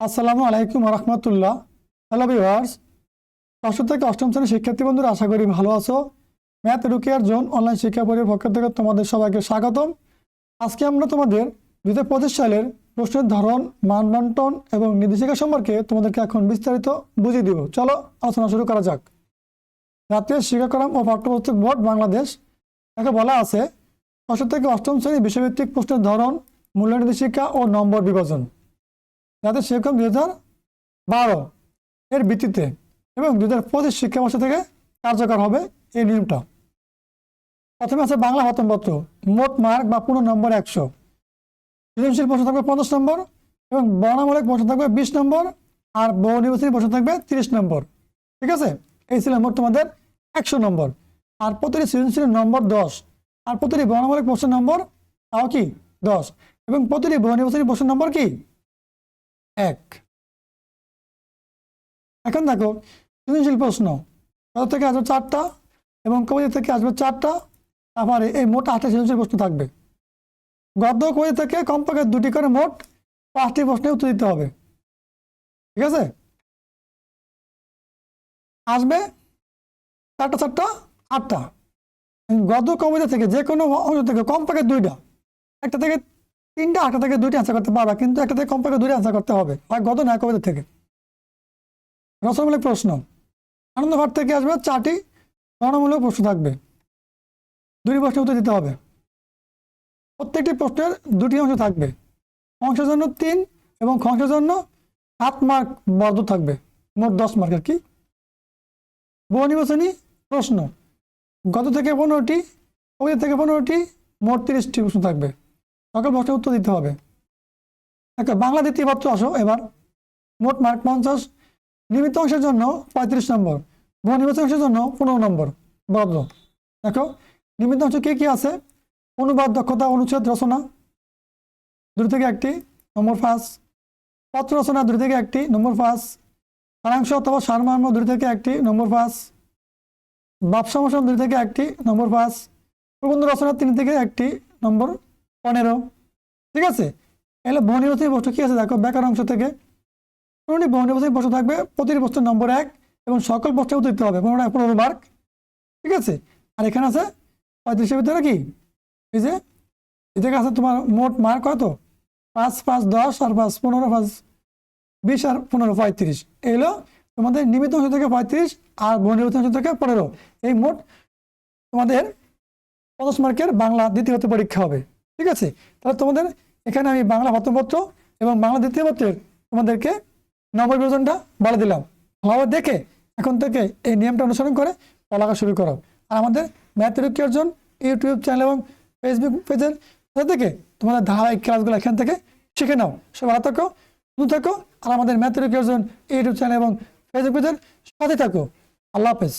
আসসালামু আলাইকুম রহমতুল্লাহ hello viewers ষষ্ঠ থেকে অষ্টম শ্রেণির শিক্ষার্থী বন্ধুরা, আশা করি ভালো আছো। ম্যাথ রুকিয়ার জোন অনলাইন শিক্ষা পরিবার পক্ষ থেকে তোমাদের সবাইকে স্বাগতম। আজকে আমরা তোমাদের দু হাজার পঁচিশ সালের প্রশ্নের ধরন মানবন্টন এবং নির্দেশিকা সম্পর্কে তোমাদেরকে এখন বিস্তারিত বুঝিয়ে দিব। চলো, আলোচনা শুরু করা যাক। জাতীয় শিক্ষাক্রম ও পাঠ্যপুস্তক বোর্ড বাংলাদেশ, একে বলা আছে ষষ্ঠ থেকে অষ্টম শ্রেণি বিষয়ভিত্তিক প্রশ্নের ধরন, মূল্য নির্দেশিকা ও নম্বর বিভাজন। যাতে শিক্ষক দুই হাজার বারো এর ভিত্তিতে এবং দুই হাজার পঁচিশ শিক্ষাবর্ষ থেকে কার্যকর হবে এই নিয়মটা। প্রথমে আছে বাংলা প্রথমপত্র মোট মার্ক বা পূর্ণ নম্বর একশো। সৃজনশীল প্রশ্ন থাকবে পঞ্চাশ নম্বর এবং বর্ণামূলক প্রশ্ন থাকবে বিশ নম্বর আর বহু নির্বাচনী প্রশ্ন থাকবে তিরিশ নম্বর। ঠিক আছে? এই ছিল মোট তোমাদের একশো নম্বর। আর প্রতিটি সৃজনশীল নম্বর দশ। আর প্রতিটি বর্ণামূলক প্রশ্নের নম্বর তাও কি দশ? এবং প্রতিটি বহু নির্বাচনী প্রশ্নের নম্বর কি? এক। এখন দেখো, সৃজনশীল প্রশ্ন। কত থেকে আসবে চারটা? এবং কবিতা থেকে আসবে চারটা? তারপরে এই মোট আটটা সৃজনশীল প্রশ্ন থাকবে। গদ্য কবিতা থেকে কমপক্ষে দুটি করে মোট পাঁচটি প্রশ্নে উত্তর দিতে হবে। ঠিক আছে? আসবে চারটা চারটা, আটটা। গদ্য কবিতা থেকে যে কোনো অংশ থেকে কমপক্ষে দুইটা। একটা থেকে তিনটা আটটা থেকে দুইটা আনসার করতে পারবা, কিন্তু একটা থেকে কমপক্ষে দুইটা আনসার করতে হবে হয় গত না কবিতা থেকে? রচনামূলক প্রশ্ন। আনন্দভাট থেকে আসবে চারটি রচনামূলক প্রশ্ন থাকবে। দুটি প্রশ্নের উত্তর দিতে হবে। প্রত্যেকটি প্রশ্নের দুটি অংশ থাকবে। অংশের জন্য তিন এবং খংসের জন্য সাত মার্ক বর্ধ থাকবে। মোট দশ মার্ক আর কি। বহু নির্বাচনী প্রশ্ন। গত থেকে পনেরোটি কবিতা থেকে পনেরোটি, মোট তিরিশটি প্রশ্ন থাকবে। সকল প্রশ্নের উত্তর দিতে হবে। একটা বাংলা দ্বিতীয় পত্র আসো এবার। মোট মার্ক পঞ্চাশ। নিমিত্ত অংশের জন্য পঁয়ত্রিশ নম্বর। বহু নির্বাচন অংশের জন্য পনেরো নম্বর। বরাদ্দ। দেখো নিমিত্ত অংশ কে কি আছে? অনুবাদ, দক্ষতা, অনুচ্ছেদ, রচনা। দুই থেকে একটি, নম্বর পাঁচ। পত্র রচনা, দুই থেকে একটি, নম্বর পাঁচ। সারাংশ অথবা সারমর্ম, দুই থেকে একটি, নম্বর পাঁচ। বাপ সমস্যা দুই থেকে একটি, নম্বর পাঁচ। প্রবন্ধ রচনা, তিন থেকে একটি, নম্বর পনেরো। ঠিক আছে? এলে বহু নির্বাচনী প্রশ্ন কি আছে? দেখো, বেকার অংশ থেকে। পনেরোটি বহু নির্বাচনী প্রশ্ন থাকবে, প্রতিটি প্রশ্নের নম্বর এক এবং সকল উত্তর দিতে হবে। পনেরোটা পনেরো মার্ক ঠিক আছে? আর এখানে আছে পঁয়ত্রিশের ভিতরে কি? এই যে এদিকে আছে তোমার মোট মার্ক কত? পাঁচ পাঁচ, দশ আর পাঁচ, পনেরো, পাঁচ, বিশ আর পনেরো, পঁয়ত্রিশ। এলো তোমাদের নিমিত অংশ থেকে পঁয়ত্রিশ আর বহু অংশ থেকে পনেরো। এই মোট তোমাদের পঞ্চাশ মার্কের বাংলা দ্বিতীয় হতে পরীক্ষা হবে। ঠিক আছে? তাহলে তোমাদের এখানে আমি বাংলা প্রথমপত্র এবং বাংলা দ্বিতীয় পত্রের তোমাদেরকে নম্বর বিভাজনটা বলে দিলাম। ভালোভাবে দেখে এখন থেকে এই নিয়মটা অনুসরণ করে পড়ালেখা শুরু করো। আর আমাদের ম্যাথরক্ষী অর্জন ইউটিউব চ্যানেল এবং ফেসবুক পেজের থেকে তোমাদের ধারাবাহিক ক্লাসগুলো এখান থেকে শিখে নাও। সব ভালো থাকো, সুস্থ থাকো, আর আমাদের ম্যাথরক্ষী অর্জন ইউটিউব চ্যানেল এবং ফেসবুক পেজের সাথে থাকো। আল্লাহ হাফেজ।